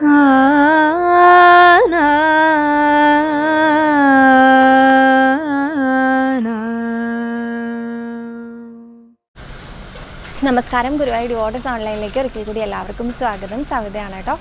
നമസ്കാരം. ഗുരുവായൂർ ഡിവോട്ടസ് ഓൺലൈനിലേക്ക് ഒരിക്കൽ കൂടി എല്ലാവർക്കും സ്വാഗതം. സവിതയാണ് കേട്ടോ.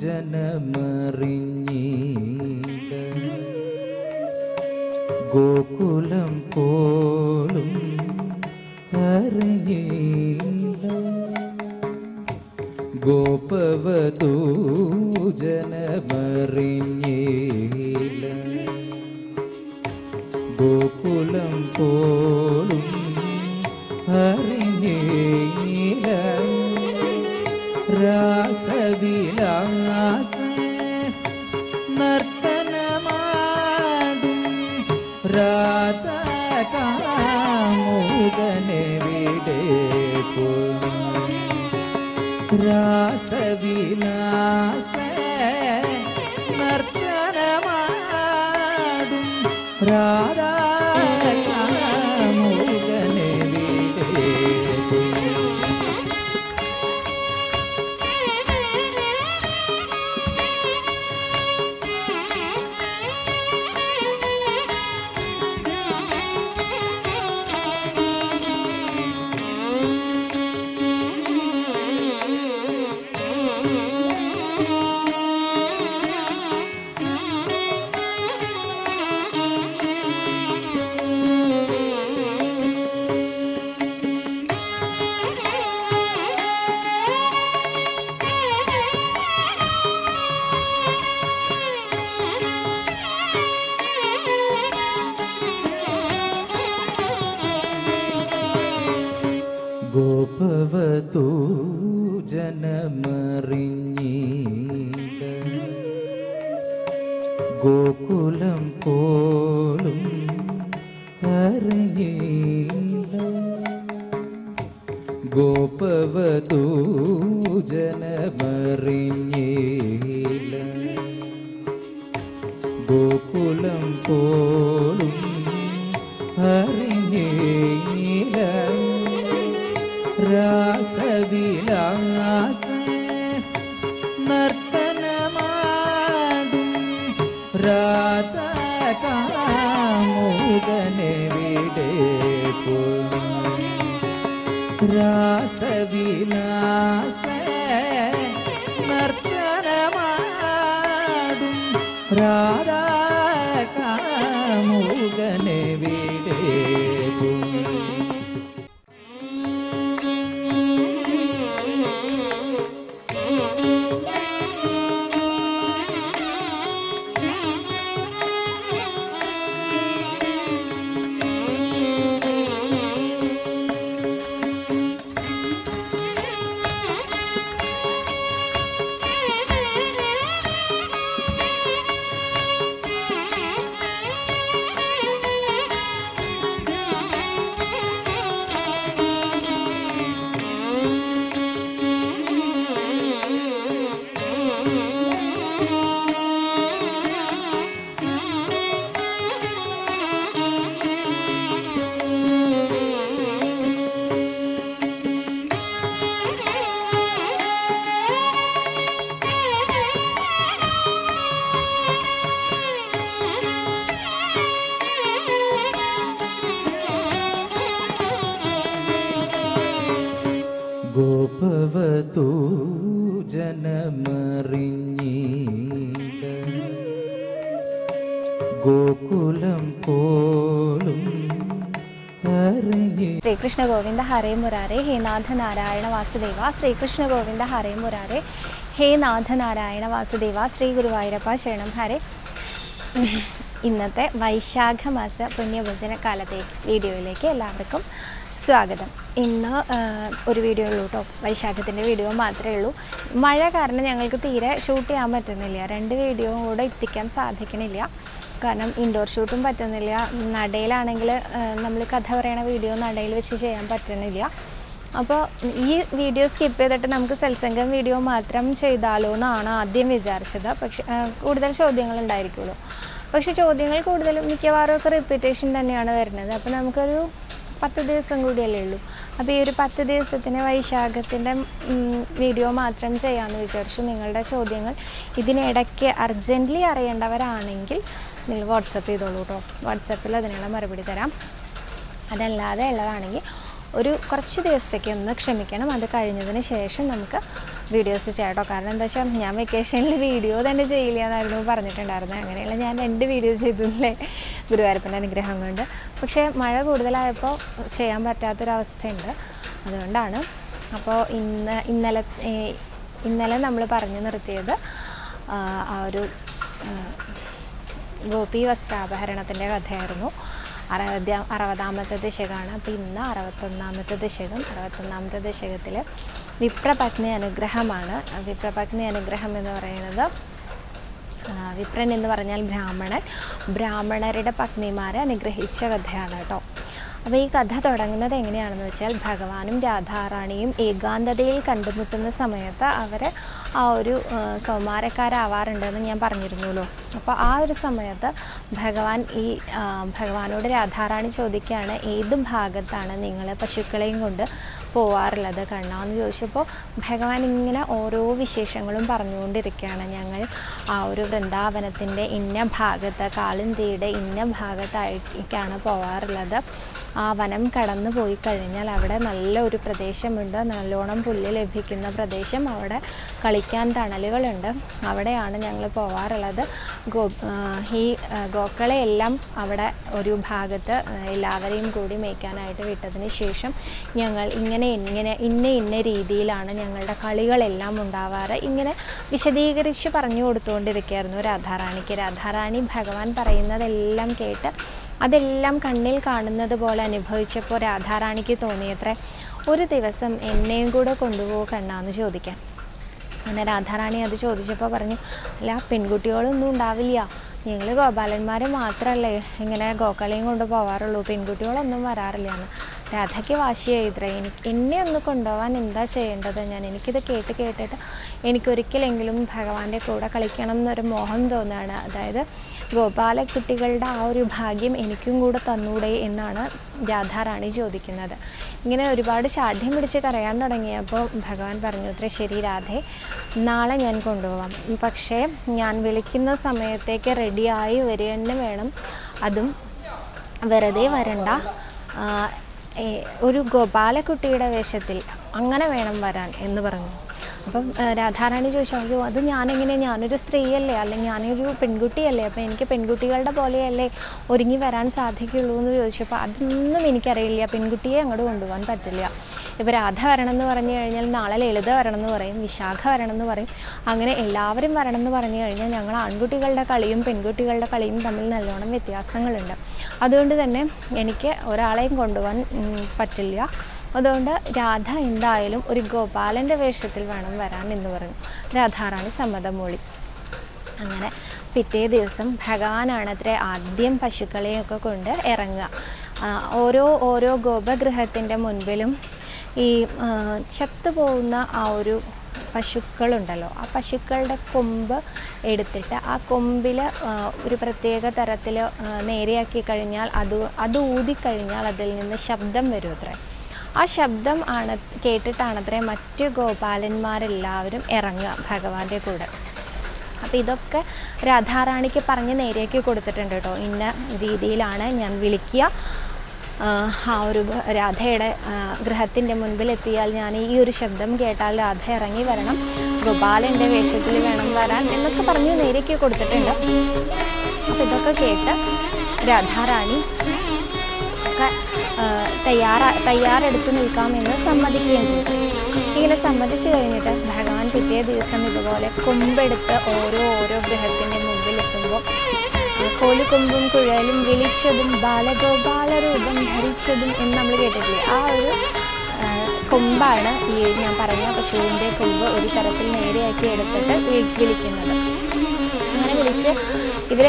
जन्म प्रातकामुदने विडेको रासविलास गोपवतु राधा कामुगने राधानि ഗോകുലം പോലും ശ്രീകൃഷ്ണ ഗോവിന്ദ ഹരേ മുരാരേ ഹേ നാഥ നാരായണ വാസുദേവ. ശ്രീകൃഷ്ണ ഗോവിന്ദ ഹരേ മുരാരേ ഹേ നാഥ നാരായണ വാസുദേവ. ശ്രീ ഗുരുവായൂരപ്പ ശരണം. ഹരേ. ഇന്നത്തെ വൈശാഖ മാസ പുണ്യഭജന കാലത്തെ വീഡിയോയിലേക്ക് എല്ലാവർക്കും സ്വാഗതം. ഇന്ന് ഒരു വീഡിയോ ഉള്ളൂ കേട്ടോ. വൈശാഖത്തിന്റെ വീഡിയോ മാത്രമേ ഉള്ളൂ. മഴ കാരണം ഞങ്ങൾക്ക് തീരെ ഷൂട്ട് ചെയ്യാൻ പറ്റുന്നില്ല. രണ്ട് വീഡിയോ കൂടെ എത്തിക്കാൻ സാധിക്കണില്ല. കാരണം ഇൻഡോർ ഷൂട്ടും പറ്റുന്നില്ല. നടയിലാണെങ്കിൽ നമ്മൾ കഥ പറയണ വീഡിയോ നടയിൽ വെച്ച് ചെയ്യാൻ പറ്റുന്നില്ല. അപ്പോൾ ഈ വീഡിയോ സ്കിപ്പ് ചെയ്തിട്ട് നമുക്ക് സത്സംഗം വീഡിയോ മാത്രം ചെയ്താലോ എന്നാണ് ആദ്യം വിചാരിച്ചത്. പക്ഷെ കൂടുതൽ ചോദ്യങ്ങൾ ഉണ്ടായിരിക്കുമല്ലോ. പക്ഷേ ചോദ്യങ്ങൾ കൂടുതലും മിക്കവാറും ഒക്കെ റിപ്പീറ്റേഷൻ തന്നെയാണ് വരുന്നത്. അപ്പോൾ നമുക്കൊരു പത്ത് ദിവസം കൂടിയല്ലേ ഉള്ളൂ. അപ്പോൾ ഈ ഒരു പത്ത് ദിവസത്തിന് വൈശാഖത്തിന്റെ വീഡിയോ മാത്രം ചെയ്യാമെന്ന് വിചാരിച്ചു നിങ്ങളുടെ ചോദ്യങ്ങൾ ഇതിനിടയ്ക്ക് അർജന്റ്ലി അറിയേണ്ടവരാണെങ്കിൽ നിങ്ങൾ വാട്സപ്പ് ചെയ്തോളൂ കേട്ടോ വാട്സപ്പിൽ അതിനുള്ള മറുപടി തരാം. അതല്ലാതെ ഉള്ളതാണെങ്കിൽ ഒരു കുറച്ച് ദിവസത്തേക്ക് ഒന്ന് ക്ഷമിക്കണം. അത് കഴിഞ്ഞതിന് ശേഷം നമുക്ക് വീഡിയോസ് ചെയ്യാട്ടോ കാരണം എന്താ വെച്ചാൽ ഞാൻ വെക്കേഷനിൽ വീഡിയോ തന്നെ ചെയ്യില്ല എന്നായിരുന്നു പറഞ്ഞിട്ടുണ്ടായിരുന്നത് അങ്ങനെയുള്ള ഞാൻ രണ്ട് വീഡിയോ ചെയ്തില്ലേ ഗുരുവായൂരപ്പന്റെ അനുഗ്രഹം കൊണ്ട്. പക്ഷേ മഴ കൂടുതലായപ്പോൾ ചെയ്യാൻ പറ്റാത്തൊരവസ്ഥയുണ്ട്. അതുകൊണ്ടാണ് അപ്പോൾ ഇന്ന് ഇന്നലെ ഇന്നലെ നമ്മൾ പറഞ്ഞു നിർത്തിയത് ആ, ഒരു ഗോപി വസ്ത്രാപഹരണത്തിന്റെ കഥയായിരുന്നു. അറുപത് അറുപതാമത്തെ ദശകമാണ്. അപ്പോൾ ഇന്ന് അറുപത്തൊന്നാമത്തെ ദശകം. അറുപത്തൊന്നാമത്തെ ദശകത്തിൽ വിപ്രപത്നി അനുഗ്രഹമാണ്. വിപ്രപത്നി അനുഗ്രഹം എന്ന് പറയുന്നത് വിപ്രൻ എന്ന് പറഞ്ഞാൽ ബ്രാഹ്മണൻ. ബ്രാഹ്മണരുടെ പത്നിമാരെ അനുഗ്രഹിച്ച കഥയാണ് കേട്ടോ. അപ്പോൾ ഈ കഥ തുടങ്ങുന്നത് എങ്ങനെയാണെന്ന് വെച്ചാൽ ഭഗവാനും രാധാറാണിയും ഏകാന്തതയിൽ കണ്ടുമുട്ടുന്ന സമയത്ത് അവർ ആ ഒരു കൗമാരക്കാരാവാറുണ്ടെന്ന് ഞാൻ പറഞ്ഞിരുന്നല്ലോ. അപ്പോൾ ആ ഒരു സമയത്ത് ഭഗവാൻ ഈ ഭഗവാനോട് രാധാറാണി ചോദിക്കുകയാണ് ഏത് ഭാഗത്താണ് നിങ്ങൾ പശുക്കളെയും കൊണ്ട് പോവാറുള്ളത്? കണ്ണാന്ന് ചോദിച്ചപ്പോൾ ഭഗവാൻ ഇങ്ങനെ ഓരോ വിശേഷങ്ങളും പറഞ്ഞുകൊണ്ടിരിക്കുകയാണ്. ഞങ്ങൾ ആ ഒരു വൃന്ദാവനത്തിന്റെ ഇന്ന ഭാഗത്ത് കാളിന്തിയുടെ ഇന്ന ഭാഗത്തായിട്ടാണ് പോവാറുള്ളത്. ആ വനം കടന്നു പോയി കഴിഞ്ഞാൽ അവിടെ നല്ല ഒരു പ്രദേശമുണ്ട്. നല്ലോണം പുല്ല് ലഭിക്കുന്ന പ്രദേശം. അവിടെ കളിക്കാൻ തണലുകളുണ്ട്. അവിടെയാണ് ഞങ്ങൾ പോവാറുള്ളത്. ഗോ ഈ ഗോക്കളെയെല്ലാം അവിടെ ഒരു ഭാഗത്ത് എല്ലാവരെയും കൂടി മേയ്ക്കാനായിട്ട് വിട്ടതിന് ശേഷം ഞങ്ങൾ ഇങ്ങനെ ഇങ്ങനെ ഇന്ന ഇന്ന രീതിയിലാണ് ഞങ്ങളുടെ കളികളെല്ലാം ഉണ്ടാവാറ്. ഇങ്ങനെ വിശദീകരിച്ച് പറഞ്ഞു കൊടുത്തുകൊണ്ടിരിക്കുകയായിരുന്നു രാധാറാണിക്ക്. രാധാറാണി ഭഗവാൻ പറയുന്നതെല്ലാം കേട്ട് അതെല്ലാം കണ്ണിൽ കാണുന്നത് പോലെ അനുഭവിച്ചപ്പോൾ രാധാറാണിക്ക് തോന്നിയത്രേ. ഒരു ദിവസം എന്നെയും കൂടെ കൊണ്ടുപോകുക കണ്ണാന്ന് ചോദിക്കാൻ. അങ്ങനെ രാധാറാണി അത് ചോദിച്ചപ്പോൾ പറഞ്ഞു അല്ല പെൺകുട്ടികളൊന്നും ഉണ്ടാവില്ല. ഞങ്ങൾ ഗോപാലന്മാർ മാത്രമല്ലേ ഇങ്ങനെ ഗോക്കളെയും കൊണ്ട് പോവാറുള്ളൂ. പെൺകുട്ടികളൊന്നും വരാറില്ല എന്ന് രാധയ്ക്ക് വാശിയായി ഇത്രേ എനിക്ക് എന്നെ ഒന്ന് കൊണ്ടുപോകാൻ എന്താ ചെയ്യേണ്ടത്? ഞാൻ എനിക്കിത് കേട്ട് കേട്ടിട്ട് എനിക്കൊരിക്കലെങ്കിലും ഭഗവാന്റെ കൂടെ കളിക്കണം എന്നൊരു മോഹം തോന്നുകയാണ്. അതായത് ഗോപാല കുട്ടികളുടെ ആ ഒരു ഭാഗ്യം എനിക്കും കൂടെ തന്നൂടെ എന്നാണ് രാധാറാണി ചോദിക്കുന്നത്. ഇങ്ങനെ ഒരുപാട് ശാഠ്യം പിടിച്ച് കരയാൻ തുടങ്ങിയപ്പോൾ ഭഗവാൻ പറഞ്ഞു അത്ര ശരി രാധേ നാളെ ഞാൻ കൊണ്ടുപോകാം പക്ഷേ ഞാൻ വിളിക്കുന്ന സമയത്തേക്ക് റെഡിയായി വരിക വേണം. അതും വെറുതെ വരണ്ട. ഒരു ഗോപാലക്കുട്ടിയുടെ വേഷത്തിൽ അങ്ങനെ വേണം വരാൻ എന്ന് പറഞ്ഞു. അപ്പം രാധാറാണി ചോദിച്ചു അയ്യോ അത് ഞാനെങ്ങനെ ഞാനൊരു സ്ത്രീയല്ലേ? അല്ലെങ്കിൽ ഞാനൊരു പെൺകുട്ടിയല്ലേ? അപ്പം എനിക്ക് പെൺകുട്ടികളുടെ പോലെയല്ലേ ഒരുങ്ങി വരാൻ സാധിക്കുള്ളൂ എന്ന് ചോദിച്ചപ്പോൾ അതൊന്നും എനിക്കറിയില്ല. പെൺകുട്ടിയെ അങ്ങോട്ട് കൊണ്ടുപോകാൻ പറ്റില്ല. ഇപ്പോൾ രാധ വരണം എന്ന് പറഞ്ഞു കഴിഞ്ഞാൽ നാളെ ലളിത വരണം എന്ന് പറയും വിശാഖ വരണം എന്ന് പറയും. അങ്ങനെ എല്ലാവരും വരണം എന്ന് പറഞ്ഞു കഴിഞ്ഞാൽ ഞങ്ങൾ ആൺകുട്ടികളുടെ കളിയും പെൺകുട്ടികളുടെ കളിയും തമ്മിൽ നല്ലോണം വ്യത്യാസങ്ങളുണ്ട്. അതുകൊണ്ട് തന്നെ എനിക്ക് ഒരാളെയും കൊണ്ടുപോകാൻ പറ്റില്ല. അതുകൊണ്ട് രാധ എന്തായാലും ഒരു ഗോപാലന്റെ വേഷത്തിൽ വേണം വരാൻ എന്ന് പറഞ്ഞു. രാധാറാണി സമ്മതം മൂളി അങ്ങനെ പിറ്റേ ദിവസം ഭഗവാനാണ് അത്ര ആദ്യം പശുക്കളെയൊക്കെ കൊണ്ട് ഇറങ്ങുക. ഓരോ ഓരോ ഗോപഗൃഹത്തിന്റെ മുൻപിലും ഈ ചത്തുപോകുന്ന ആ ഒരു പശുക്കളുണ്ടല്ലോ. ആ പശുക്കളുടെ കൊമ്പ് എടുത്തിട്ട് ആ കൊമ്പിൽ ഒരു പ്രത്യേക തരത്തിൽ നേരെയാക്കി കഴിഞ്ഞാൽ അത് അത് ഊതിക്കഴിഞ്ഞാൽ അതിൽ നിന്ന് ശബ്ദം വരും അത്രേ. ആ ശബ്ദം ആണ് കേട്ടിട്ടാണത്രേ മറ്റ് ഗോപാലന്മാരെല്ലാവരും ഇറങ്ങുക ഭഗവാന്റെ കൂടെ. അപ്പോൾ ഇതൊക്കെ രാധാറാണിക്ക് പറഞ്ഞ് നേരെയൊക്കെ കൊടുത്തിട്ടുണ്ട് കേട്ടോ. ഇന്ന രീതിയിലാണ് ഞാൻ വിളിക്കുക. ആ, ഒരു രാധയുടെ ഗൃഹത്തിന്റെ മുൻപിൽ എത്തിയാൽ ഞാൻ ഈ ഒരു ശബ്ദം കേട്ടാൽ രാധ ഇറങ്ങി വരണം. ഗോപാലന്റെ വേഷത്തിൽ വേണം വരാൻ എന്നൊക്കെ പറഞ്ഞ് നേരേക്ക് കൊടുത്തിട്ടുണ്ട്. അപ്പോൾ ഇതൊക്കെ കേട്ട് രാധാറാണി തയ്യാറാ തയ്യാറെടുത്ത് നിൽക്കാമെന്ന് സമ്മതിക്കുകയും ചെയ്തു. ഇങ്ങനെ സമ്മതിച്ചു കഴിഞ്ഞിട്ട് ഭഗവാൻ പിറ്റേ ദിവസം ഇതുപോലെ കൊമ്പെടുത്ത് ഓരോ ഓരോ ഗ്രഹത്തിന്റെ മുമ്പിലെത്തുമ്പോൾ കോലുകൊമ്പും കുഴലും വിളിച്ചതും ബാലഗോപാലരൂപം ധരിച്ചതും എന്ന് നമ്മൾ കേട്ടിട്ടില്ലേ? ആ ഒരു കൊമ്പാണ് ഈ ഞാൻ പറഞ്ഞ പശുവിന്റെ കൊമ്പ് ഒരു തരത്തിൽ നേരെയാക്കി എടുത്തിട്ട് വിളി- വിളിക്കുന്നത്. അങ്ങനെ വിളിച്ച് ഇവർ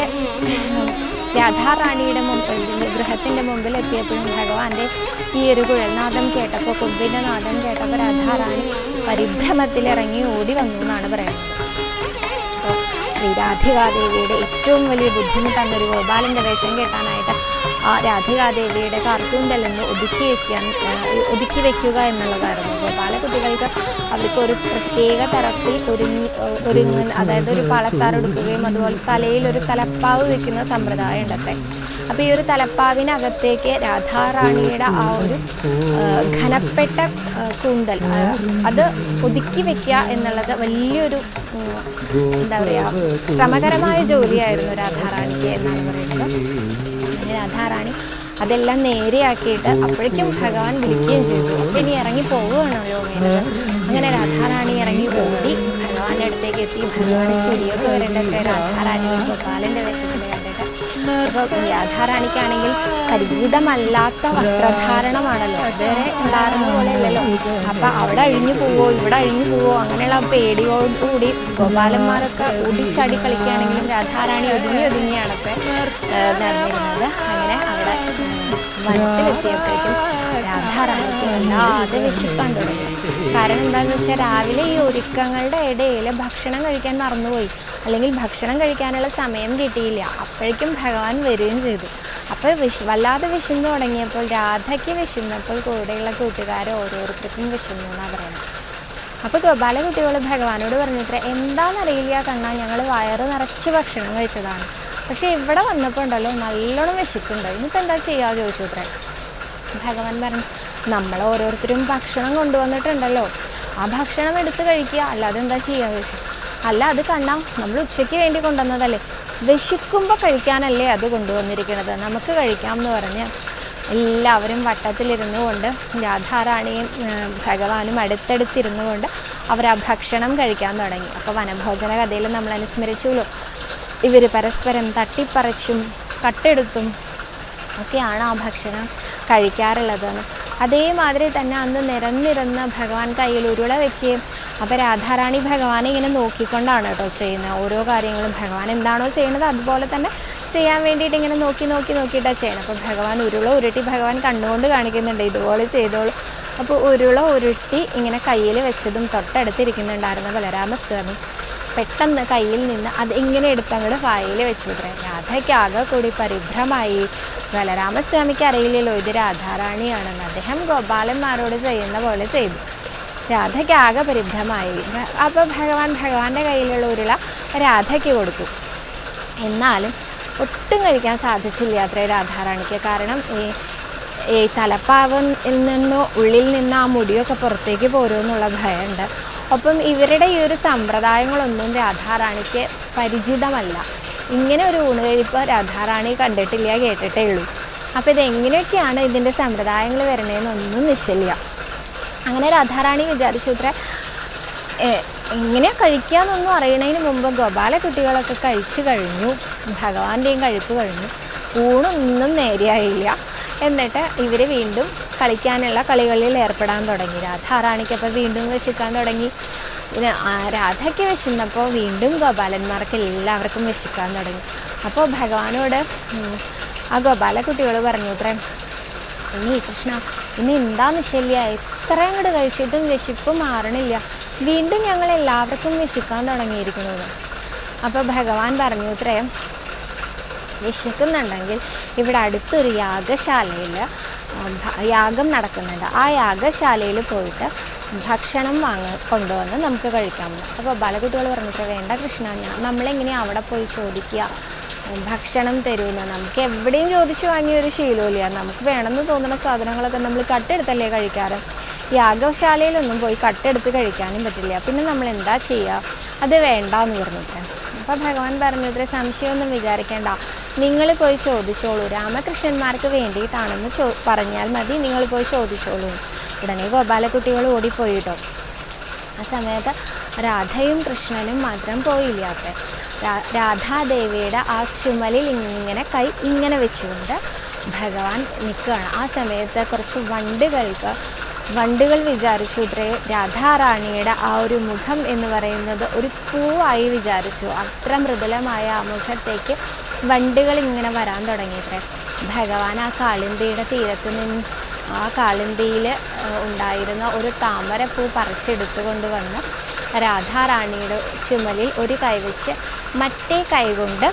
രാധാറാണിയുടെ മുമ്പിൽ വിഗ്രഹത്തിന്റെ മുമ്പിൽ എത്തിയപ്പോഴും ഭഗവാന്റെ ഈ ഒരു കുഴൽനാദം കേട്ടപ്പോൾ കുമ്പിന്റെ നാദം കേട്ടപ്പോൾ രാധാറാണി പരിഭ്രമത്തിലിറങ്ങി ഓടി വന്നു എന്നാണ് പറയുന്നത്. അപ്പോൾ ശ്രീ രാധികാദേവിയുടെ ഏറ്റവും വലിയ ബുദ്ധിമുട്ടാണ് ഒരു ഗോപാലന്റെ വേഷം കെട്ടാനായിട്ട് രാധികാദേവിയുടെ കാർത്തൂന്തൽ നിന്ന് ഒതുക്കി വയ്ക്കാൻ ഒതുക്കി വയ്ക്കുക എന്നുള്ളതായിരുന്നു ഗോപാല കുട്ടികൾക്ക് അവർക്ക് ഒരു പ്രത്യേക തരത്തിൽ ഒരുങ്ങി ഒരുങ്ങൽ അതായത് ഒരു പളസാർ എടുക്കുകയും അതുപോലെ തലയിൽ ഒരു തലപ്പാവ് വെക്കുന്ന സമ്പ്രദായം ഉണ്ടത്തെ അപ്പോൾ ഈ ഒരു തലപ്പാവിനകത്തേക്ക് രാധാറാണിയുടെ ആ ഒരു ഘനപ്പെട്ട കൂന്തൽ അത് ഒതുക്കി വെക്കുക എന്നുള്ളത് വലിയൊരു എന്താ പറയുക ശ്രമകരമായ ജോലിയായിരുന്നു രാധാറാണിക്ക് എന്നാണ് പറയുന്നത്. രാധാറാണി അതെല്ലാം നേരെയാക്കിയിട്ട് അപ്പോഴേക്കും ഭഗവാൻ വിളിക്കുകയും ചെയ്തു. അപ്പം ഇനി ഇറങ്ങി പോവുകയാണല്ലോ വേണ്ടത് അങ്ങനെ രാധാറാണി ഇറങ്ങി ഓടി ഭഗവാന്റെ അടുത്തേക്ക് എത്തി. ഭഗവാൻ ശരിയൊക്കെ വരേണ്ടൊക്കെ രാധാറാണി ഗോപാലന്റെ വേഷത്തിൽ കണ്ടിട്ട്. അപ്പോൾ രാധാറാണിക്കാണെങ്കിൽ പരിചിതമല്ലാത്ത വസ്ത്രധാരണമാണല്ലോ. ഇതുവരെ ഉണ്ടായിരുന്ന പോലെ അല്ലല്ലോ അപ്പം അവിടെ അഴിഞ്ഞു പോവോ ഇവിടെ അഴിഞ്ഞു പോവോ അങ്ങനെയുള്ള പേടിയോടുകൂടി ഗോപാലന്മാരൊക്കെ ഓടിച്ചാടി കളിക്കുകയാണെങ്കിലും രാധാറാണി ഒതുങ്ങി ഒതുങ്ങിയാണ്. ഇപ്പം നടന്നിരുന്നത് അങ്ങനെ അവിടെ വനത്തിലെത്തിയപ്പോഴേക്കും രാധാറാണിക്ക് വല്ലാതെ വിശപ്പാൻ തുടങ്ങി കാരണം എന്താണെന്ന് വെച്ചാൽ രാവിലെ ഈ ഒരുക്കങ്ങളുടെ ഇടയിൽ ഭക്ഷണം കഴിക്കാൻ മറന്നുപോയി. അല്ലെങ്കിൽ ഭക്ഷണം കഴിക്കാനുള്ള സമയം കിട്ടിയില്ല. അപ്പോഴേക്കും ഭഗവാൻ വരികയും ചെയ്തു. അപ്പോൾ വിശ വല്ലാതെ വിശന്നു തുടങ്ങിയപ്പോൾ രാധയ്ക്ക് വിശന്നപ്പോൾ കൂടെയുള്ള കൂട്ടുകാർ ഓരോരുത്തർക്കും വിശന്നു എന്നാണ് പറയുന്നത്. അപ്പോൾ ഗോപാല കുട്ടികൾ ഭഗവാനോട് പറഞ്ഞത്ര എന്താണെന്നറിയില്ല കണ്ണാ ഞങ്ങൾ വയറ് നിറച്ച് ഭക്ഷണം കഴിച്ചതാണ്. പക്ഷേ ഇവിടെ വന്നപ്പോൾ ഉണ്ടല്ലോ നല്ലോണം വിശക്കുണ്ട് ഇനിയിപ്പോൾ എന്താ ചെയ്യുക ചോദിച്ചു അത്രേ ഭഗവാൻ പറഞ്ഞു നമ്മൾ ഓരോരുത്തരും ഭക്ഷണം കൊണ്ടുവന്നിട്ടുണ്ടല്ലോ. ആ ഭക്ഷണം എടുത്ത് കഴിക്കുക. അല്ലാതെ എന്താ ചെയ്യുക ചോദിച്ചു. അല്ല അത് കണ്ണാ നമ്മൾ ഉച്ചയ്ക്ക് വേണ്ടി കൊണ്ടുവന്നതല്ലേ. വിശക്കുമ്പോൾ കഴിക്കാനല്ലേ അത് കൊണ്ടുവന്നിരിക്കുന്നത്. നമുക്ക് കഴിക്കാം എന്ന് പറഞ്ഞ് എല്ലാവരും വട്ടത്തിലിരുന്നു കൊണ്ട് രാധാറാണിയും ഭഗവാനും അടുത്തടുത്തിരുന്നു കൊണ്ട് അവർ ആ ഭക്ഷണം കഴിക്കാൻ തുടങ്ങി. അപ്പോൾ വനഭോജന കഥയിൽ നമ്മൾ അനുസ്മരിച്ചുല്ലോ ഇവർ പരസ്പരം തട്ടിപ്പറിച്ചും കട്ടെടുത്തും ഒക്കെയാണ് ആ ഭക്ഷണം കഴിക്കാറുള്ളത്. അതേമാതിരി തന്നെ അന്ന് നിരന്നിരുന്ന് ഭഗവാൻ കയ്യിൽ ഉരുള വെക്കുകയും അപ്പോൾ രാധാറാണി ഭഗവാനെ ഇങ്ങനെ നോക്കിക്കൊണ്ടാണ് കേട്ടോ ചെയ്യുന്നത്. ഓരോ കാര്യങ്ങളും ഭഗവാൻ എന്താണോ ചെയ്യുന്നത് അതുപോലെ തന്നെ ചെയ്യാൻ വേണ്ടിയിട്ട് ഇങ്ങനെ നോക്കി നോക്കി നോക്കിയിട്ടാണ് ചെയ്യണം അപ്പോൾ ഭഗവാൻ ഉരുള ഉരുട്ടി ഭഗവാൻ കണ്ണുകൊണ്ട് കാണിക്കുന്നുണ്ട് ഇതുപോലെ ചെയ്തോളൂ. അപ്പോൾ ഉരുള ഉരുട്ടി ഇങ്ങനെ കയ്യിൽ വെച്ചതും തൊട്ടടുത്തിരിക്കുന്നുണ്ടായിരുന്ന ബലരാമസ്വാമി. പെട്ടെന്ന് കയ്യിൽ നിന്ന് അത് ഇങ്ങനെ എടുത്തങ്ങോട്ട് വായിൽ വെച്ചു ഇത്രേ രാധയ്ക്ക് ആകെ കൂടി പരിഭ്രമായി. ബലരാമസ്വാമിക്ക് അറിയില്ലല്ലോ ഇത് രാധാറാണിയാണെന്ന്. അദ്ദേഹം ഗോപാലന്മാരോട് ചെയ്യുന്ന പോലെ ചെയ്തു. രാധയ്ക്ക് ആകെ പരിഭ്രമായി. അപ്പോൾ ഭഗവാൻ ഭഗവാന്റെ കയ്യിലുള്ള ഉരുള രാധയ്ക്ക് കൊടുത്തു. എന്നാലും ഒട്ടും കഴിക്കാൻ സാധിച്ചില്ല അത്രേ രാധാറാണിക്ക്. കാരണം ഈ ഈ തലപ്പാവിൽ നിന്നോ ഉള്ളിൽ നിന്ന് ആ മുടിയൊക്കെ പുറത്തേക്ക് പോരുമെന്നുള്ള ഭയമുണ്ട്. ഒപ്പം ഇവരുടെ ഈ ഒരു സമ്പ്രദായങ്ങളൊന്നും രാധാറാണിക്ക് പരിചിതമല്ല. ഇങ്ങനെ ഒരു ഊണ് കഴിപ്പ് രാധാറാണി കണ്ടിട്ടില്ല കേട്ടിട്ടേ ഉള്ളൂ. അപ്പോൾ ഇതെങ്ങനെയൊക്കെയാണ് ഇതിന്റെ സമ്പ്രദായങ്ങൾ വരണേന്നൊന്നും നിശ്ചയില്ല. അങ്ങനെ രാധാറാണി വിചാരിച്ചു ഇത്ര എങ്ങനെയാണ് കഴിക്കുക എന്നൊന്നും അറിയണതിന് മുമ്പ് ഗോപാല കുട്ടികളൊക്കെ കഴിച്ചു കഴിഞ്ഞു. ഭഗവാന്റെയും കഴിപ്പ് കഴിഞ്ഞു. ഊണൊന്നും നേരെയായില്ല. എന്നിട്ട് ഇവർ വീണ്ടും കളിക്കാനുള്ള കളികളിൽ ഏർപ്പെടാൻ തുടങ്ങി. രാധാറാണിക്കപ്പോൾ വീണ്ടും വിശക്കാൻ തുടങ്ങി. പിന്നെ രാധയ്ക്ക് വിശന്നപ്പോൾ വീണ്ടും ഗോപാലന്മാർക്ക് എല്ലാവർക്കും വിശക്കാൻ തുടങ്ങി. അപ്പോൾ ഭഗവാനോട് ആ ഗോപാല കുട്ടികൾ പറഞ്ഞു ഇത്രയും ഇനി കൃഷ്ണ ഇനി എന്താ നിശല്യ ഇത്രയും അങ്ങോട്ട് കഴിച്ചിട്ടും വിശപ്പ് മാറണില്ല. വീണ്ടും ഞങ്ങൾ എല്ലാവർക്കും വിശക്കാൻ തുടങ്ങിയിരിക്കുന്നത്. അപ്പോൾ ഭഗവാൻ പറഞ്ഞു ഇത്രയും വിശക്കുന്നുണ്ടെങ്കിൽ ഇവിടെ അടുത്തൊരു യാഗശാലയിൽ യാഗം നടക്കുന്നുണ്ട്. ആ യാഗശാലയിൽ പോയിട്ട് ഭക്ഷണം വാങ്ങ കൊണ്ടുവന്ന് നമുക്ക് കഴിക്കാമെന്ന് അപ്പോൾ ബാലകുട്ടികൾ പറഞ്ഞിട്ട് വേണ്ട കൃഷ്ണ ഞാൻ നമ്മളെങ്ങനെയാണ് അവിടെ പോയി ചോദിക്കുക? ഭക്ഷണം തരുമെന്ന് നമുക്ക് എവിടെയും ചോദിച്ചു വാങ്ങിയ ഒരു ശീലമില്ല. നമുക്ക് വേണമെന്ന് തോന്നുന്ന സാധനങ്ങളൊക്കെ നമ്മൾ കട്ടെടുത്തല്ലേ കഴിക്കാറ്? യാഗശാലയിലൊന്നും പോയി കട്ടെടുത്ത് കഴിക്കാനും പറ്റില്ല. പിന്നെ നമ്മൾ എന്താ ചെയ്യുക? അത് വേണ്ടാന്ന് പറഞ്ഞിട്ട്. അപ്പോൾ ഭഗവാൻ പറഞ്ഞത്ര സംശയമൊന്നും വിചാരിക്കേണ്ട. നിങ്ങൾ പോയി ചോദിച്ചോളൂ. രാമകൃഷ്ണന്മാർക്ക് വേണ്ടിയിട്ടാണെന്ന് ചോ പറഞ്ഞാൽ മതി. നിങ്ങൾ പോയി ചോദിച്ചോളൂ. ഉടനെ ഗോപാലക്കുട്ടികൾ ഓടിപ്പോയി കേട്ടോ ആ സമയത്ത് രാധയും കൃഷ്ണനും മാത്രം പോയില്ല അത്രേ രാധാദേവിയുടെ ആ ചുമലിൽ ഇങ്ങനെ കൈ ഇങ്ങനെ വെച്ചുകൊണ്ട് ഭഗവാൻ നിൽക്കുകയാണ്. ആ സമയത്ത് കുറച്ച് വണ്ടുകൾക്ക് വണ്ടുകൾ വിചാരിച്ചു. ഇത്രേ രാധാറാണിയുടെ ആ ഒരു മുഖം എന്ന് പറയുന്നത് ഒരു പൂവായി വിചാരിച്ചു. അത്ര മൃദുലമായ ആ മുഖത്തേക്ക് വണ്ടുകൾ ഇങ്ങനെ വരാൻ തുടങ്ങിയിട്ടേ ഭഗവാൻ ആ കാളിന്തിയുടെ തീരത്ത് നിന്ന് ആ കാളിന്തിയിൽ ഉണ്ടായിരുന്ന ഒരു താമരപ്പൂ പറിച്ചെടുത്തുകൊണ്ട് വന്ന് രാധാറാണിയുടെ ചുമലിൽ ഒരു കൈ വെച്ച് മറ്റേ കൈകൊണ്ട്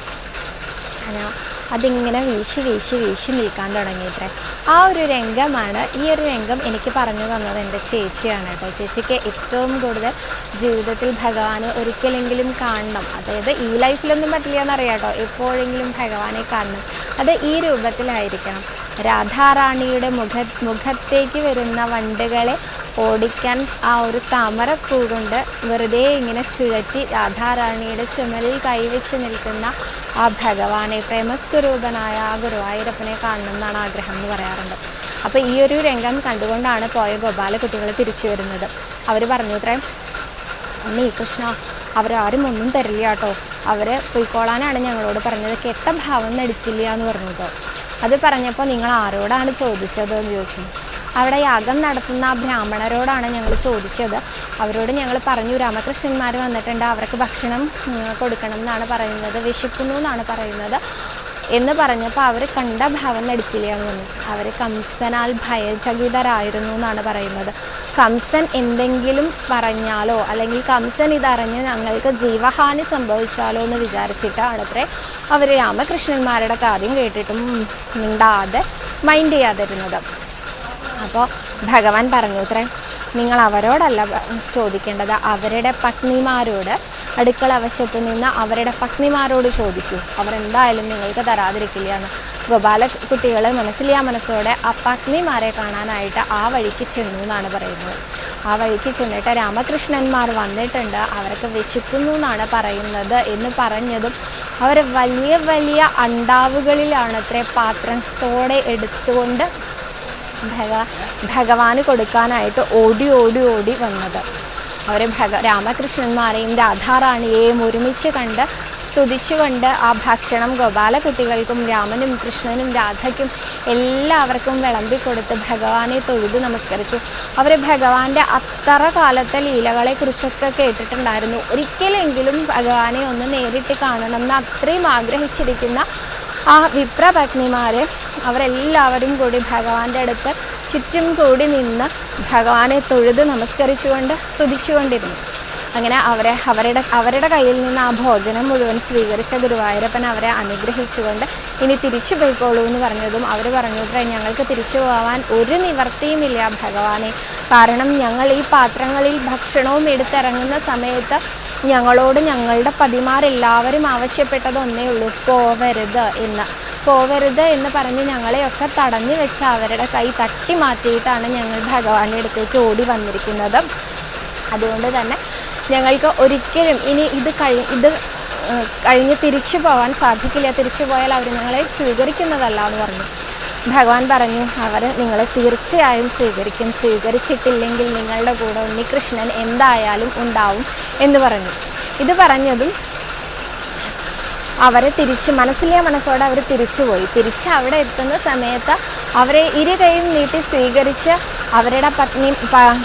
അന- അതിങ്ങനെ വീശി വീശി വീശി നീക്കാൻ തുടങ്ങിയിട്ടേ ആ ഒരു രംഗമാണ് ഈ ഒരു രംഗം എനിക്ക് പറഞ്ഞു തന്നത് എന്റെ ചേച്ചിയാണ് കേട്ടോ. ചേച്ചിക്ക് ഏറ്റവും കൂടുതൽ ജീവിതത്തിൽ ഭഗവാനെ ഒരിക്കലെങ്കിലും കാണണം. അതായത് ഈ ലൈഫിലൊന്നും പറ്റില്ല എന്നറിയാം കേട്ടോ. എപ്പോഴെങ്കിലും ഭഗവാനെ കാണണം. അത് ഈ രൂപത്തിലായിരിക്കണം. രാധാറാണിയുടെ മുഖ മുഖത്തേക്ക് വരുന്ന വണ്ടുകളെ ഓടിക്കാൻ ആ ഒരു താമരപ്പൂ കൊണ്ട് വെറുതെ ഇങ്ങനെ ചുഴറ്റി രാധാറാണിയുടെ ചുമലിൽ കൈവച്ച് നിൽക്കുന്ന ആ ഭഗവാനെ പ്രേമസ്വരൂപനായ ആ ഗുരുവായൂരപ്പനെ കാണണം എന്നാണ് ആഗ്രഹം എന്ന് പറയാറുണ്ട്. അപ്പോൾ ഈ ഒരു രംഗം കണ്ടുകൊണ്ടാണ് പോയ ഗോപാല കുട്ടികൾ തിരിച്ചു വരുന്നത്. അവർ പറഞ്ഞു അത്രേ അമ്മേ കൃഷ്ണ അവരാരും ഒന്നും തരില്ല കേട്ടോ. അവർ പൊയ്ക്കോളാനാണ് ഞങ്ങളോട് പറഞ്ഞത്. കെട്ട ഭാവം നടിച്ചില്ല എന്ന് പറഞ്ഞു കേട്ടോ അത് പറഞ്ഞപ്പോൾ നിങ്ങൾ ആരോടാണ് ചോദിച്ചത് എന്ന് ചോദിച്ചു. അവിടെ യാഗം നടത്തുന്ന ആ ബ്രാഹ്മണരോടാണ് ഞങ്ങൾ ചോദിച്ചത്. അവരോട് ഞങ്ങൾ പറഞ്ഞു രാമകൃഷ്ണന്മാർ വന്നിട്ടുണ്ട് അവർക്ക് ഭക്ഷണം കൊടുക്കണം എന്നാണ് പറയുന്നത് വിശക്കുന്നു എന്നാണ് പറയുന്നത്. എന്ന് പറഞ്ഞപ്പോൾ അവർ കണ്ട ഭാവം നടിച്ചില്ല എന്ന് പറഞ്ഞു അവർ കംസനാൽ ഭയചകിതരായിരുന്നു എന്നാണ് പറയുന്നത്. കംസൻ എന്തെങ്കിലും പറഞ്ഞാലോ അല്ലെങ്കിൽ കംസൻ ഇതറിഞ്ഞ് ഞങ്ങൾക്ക് ജീവഹാനി സംഭവിച്ചാലോ എന്ന് വിചാരിച്ചിട്ടാണ് അത്രേ അവർ രാമകൃഷ്ണന്മാരുടെ കാര്യം കേട്ടിട്ടും മിണ്ടാതെ മൈൻഡ് ചെയ്യാതിരുന്നത്. അപ്പോൾ ഭഗവാൻ പറഞ്ഞു ഇത്ര നിങ്ങൾ അവരോടല്ല ചോദിക്കേണ്ടത്. അവരുടെ പത്നിമാരോട് അടുക്കള വശത്ത് നിന്ന് അവരുടെ പത്നിമാരോട് ചോദിക്കൂ. അവരെന്തായാലും നിങ്ങൾക്ക് തരാതിരിക്കില്ല എന്ന്. ഗോപാല കുട്ടികൾ മനസ്സിലാ മനസ്സോടെ ആ പത്നിമാരെ കാണാനായിട്ട് ആ വഴിക്ക് ചെന്നു എന്നാണ് പറയുന്നത്. ആ വഴിക്ക് ചെന്നിട്ട് രാമകൃഷ്ണന്മാർ വന്നിട്ടുണ്ട്. അവർക്ക് വിശക്കുന്നു എന്നാണ് പറയുന്നത് എന്ന് പറഞ്ഞതും അവർ വലിയ വലിയ അണ്ടാവുകളിലാണ് അത്രേ പാത്രത്തോടെ എടുത്തുകൊണ്ട് ഭഗ ഭഗവാന് കൊടുക്കാനായിട്ട് ഓടി ഓടി ഓടി വന്നത്. അവർ ഭഗ രാമകൃഷ്ണന്മാരെയും രാധാറാണിയെയും ഒരുമിച്ച് കണ്ട് സ്തുതിച്ചുകൊണ്ട് ആ ഭക്ഷണം ഗോപാലകുട്ടികൾക്കും രാമനും കൃഷ്ണനും രാധയ്ക്കും എല്ലാവർക്കും വിളമ്പിക്കൊടുത്ത് ഭഗവാനെ തൊഴുത് നമസ്കരിച്ചു. അവർ ഭഗവാന്റെ അത്ര കാലത്തെ ലീലകളെക്കുറിച്ചൊക്കെ കേട്ടിട്ടുണ്ടായിരുന്നു. ഒരിക്കലെങ്കിലും ഭഗവാനെ ഒന്ന് നേരിട്ട് കാണണം എന്ന് അത്രയും ആഗ്രഹിച്ചിരിക്കുന്ന ആ വിപ്രപത്നിമാർ അവരെല്ലാവരും കൂടി ഭഗവാന്റെ അടുത്ത് ചുറ്റും കൂടി നിന്ന് ഭഗവാനെ തൊഴുത് നമസ്കരിച്ചുകൊണ്ട് സ്തുതിച്ചുകൊണ്ടിരുന്നു. അങ്ങനെ അവരെ അവരുടെ അവരുടെ കയ്യിൽ നിന്ന് ആ ഭോജനം മുഴുവൻ സ്വീകരിച്ച ഗുരുവായൂരപ്പൻ അവരെ അനുഗ്രഹിച്ചുകൊണ്ട് ഇനി തിരിച്ചു പോയിക്കോളൂ എന്ന് പറഞ്ഞതും അവർ പറഞ്ഞു "ഇത്രേ, ഞങ്ങൾക്ക് തിരിച്ചു പോകാൻ ഒരു നിവർത്തിയുമില്ല ഭഗവാനെ. കാരണം ഞങ്ങൾ ഈ പാത്രങ്ങളിൽ ഭക്ഷണവും എടുത്തിറങ്ങുന്ന സമയത്ത് ഞങ്ങളോട് ഞങ്ങളുടെ പതിമാരെല്ലാവരും ആവശ്യപ്പെട്ടത് ഒന്നേ ഉള്ളൂ പോവരുത് എന്ന്. പോവരുത് എന്ന് പറഞ്ഞ് ഞങ്ങളെയൊക്കെ തടഞ്ഞു വെച്ച് അവരുടെ കൈ തട്ടി മാറ്റിയിട്ടാണ് ഞങ്ങൾ ഭഗവാന്റെ അടുത്തേക്ക് ഓടി വന്നിരിക്കുന്നത്. അതുകൊണ്ട് തന്നെ ഞങ്ങൾക്ക് ഒരിക്കലും ഇനി ഇത് കഴി ഇത് കഴിഞ്ഞ് തിരിച്ചു പോകാൻ സാധിക്കില്ല. തിരിച്ചു പോയാൽ അവർ ഞങ്ങളെ സ്വീകരിക്കുന്നതല്ല എന്ന് പറഞ്ഞു. ഭഗവാൻ പറഞ്ഞു അവർ നിങ്ങളെ തീർച്ചയായും സ്വീകരിക്കും. സ്വീകരിച്ചിട്ടില്ലെങ്കിൽ നിങ്ങളുടെ കൂടെ ഉണ്ണികൃഷ്ണൻ എന്തായാലും ഉണ്ടാവും എന്ന് പറഞ്ഞു. ഇത് പറഞ്ഞതും അവരെ തിരിച്ച് മനസ്സിലെ മനസ്സോടെ അവർ തിരിച്ചുപോയി തിരിച്ച് അവിടെ എത്തുന്ന സമയത്ത് അവരെ ഇരു കൈയും നീട്ടി സ്വീകരിച്ച് അവരുടെ പത്നി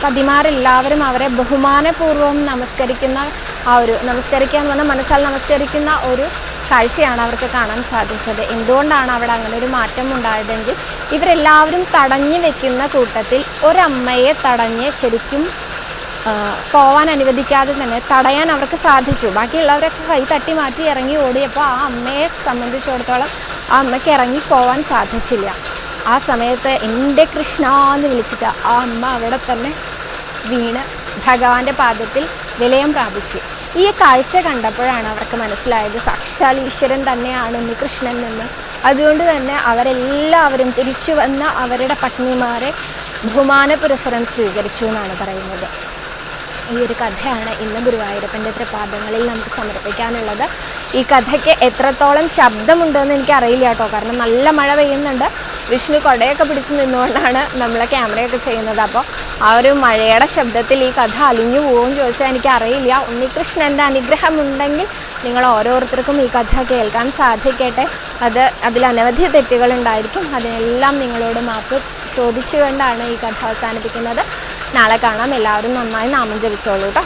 പതിമാരെല്ലാവരും അവരെ ബഹുമാനപൂർവം നമസ്കരിക്കുന്ന ആ ഒരു നമസ്കരിക്കാൻ വന്ന മനസ്സാൽ നമസ്കരിക്കുന്ന ഒരു കാഴ്ചയാണ് അവർക്ക് കാണാൻ സാധിച്ചത്. എന്തുകൊണ്ടാണ് അവിടെ അങ്ങനെ ഒരു മാറ്റം ഉണ്ടായതെങ്കിൽ ഇവരെല്ലാവരും തടഞ്ഞു വെക്കുന്ന കൂട്ടത്തിൽ ഒരമ്മയെ തടഞ്ഞ് ശരിക്കും പോവാൻ അനുവദിക്കാതെ തന്നെ തടയാൻ അവർക്ക് സാധിച്ചു. ബാക്കിയുള്ളവരൊക്കെ കൈ തട്ടി മാറ്റി ഇറങ്ങി ഓടിയപ്പോൾ ആ അമ്മയെ സംബന്ധിച്ചിടത്തോളം ആ അമ്മയ്ക്ക് ഇറങ്ങി പോവാൻ സാധിച്ചില്ല. ആ സമയത്ത് എന്റെ കൃഷ്ണ എന്ന് വിളിച്ചിട്ട് ആ അമ്മ അവിടെ തന്നെ വീണ് ഭഗവാന്റെ പാദത്തിൽ വിലയം പ്രാപിച്ചു. ഈ കാഴ്ച കണ്ടപ്പോഴാണ് അവർക്ക് മനസ്സിലായത് സാക്ഷാൽ ഈശ്വരൻ തന്നെയാണ് കൃഷ്ണൻ എന്ന് അതുകൊണ്ട് തന്നെ അവരെല്ലാവരും തിരിച്ചു വന്ന അവരുടെ പത്നിമാരെ ബഹുമാന പുരസ്സരം സ്വീകരിച്ചു എന്നാണ് പറയുന്നത്. ഈ ഒരു കഥയാണ് ഇന്ന് ഗുരുവായൂരപ്പന്റെ പാദങ്ങളിൽ നമുക്ക് സമർപ്പിക്കാനുള്ളത്. ഈ കഥയ്ക്ക് എത്രത്തോളം ശബ്ദമുണ്ടെന്ന് എനിക്കറിയില്ല കേട്ടോ. കാരണം നല്ല മഴ പെയ്യുന്നുണ്ട്. വിഷ്ണു കൊടയൊക്കെ പിടിച്ച് നിന്നുകൊണ്ടാണ് നമ്മൾ ക്യാമറയൊക്കെ ചെയ്യുന്നത്. അപ്പോൾ ആ ഒരു മഴയുടെ ശബ്ദത്തിൽ ഈ കഥ അലിഞ്ഞു പോകുമെന്ന് ചോദിച്ചാൽ എനിക്കറിയില്ല. ഉണ്ണികൃഷ്ണന്റെ അനുഗ്രഹം ഉണ്ടെങ്കിൽ നിങ്ങൾ ഓരോരുത്തർക്കും ഈ കഥ കേൾക്കാൻ സാധിക്കട്ടെ. അത് അതിൽ അനവധി തെറ്റുകളുണ്ടായിരിക്കും അതിനെല്ലാം നിങ്ങളോട് മാപ്പ് ചോദിച്ചുകൊണ്ടാണ് ഈ കഥ അവസാനിപ്പിക്കുന്നത്. നാളെ കാണാം. എല്ലാവരും നന്നായി നാമം ജപിച്ചോളൂ കേട്ടോ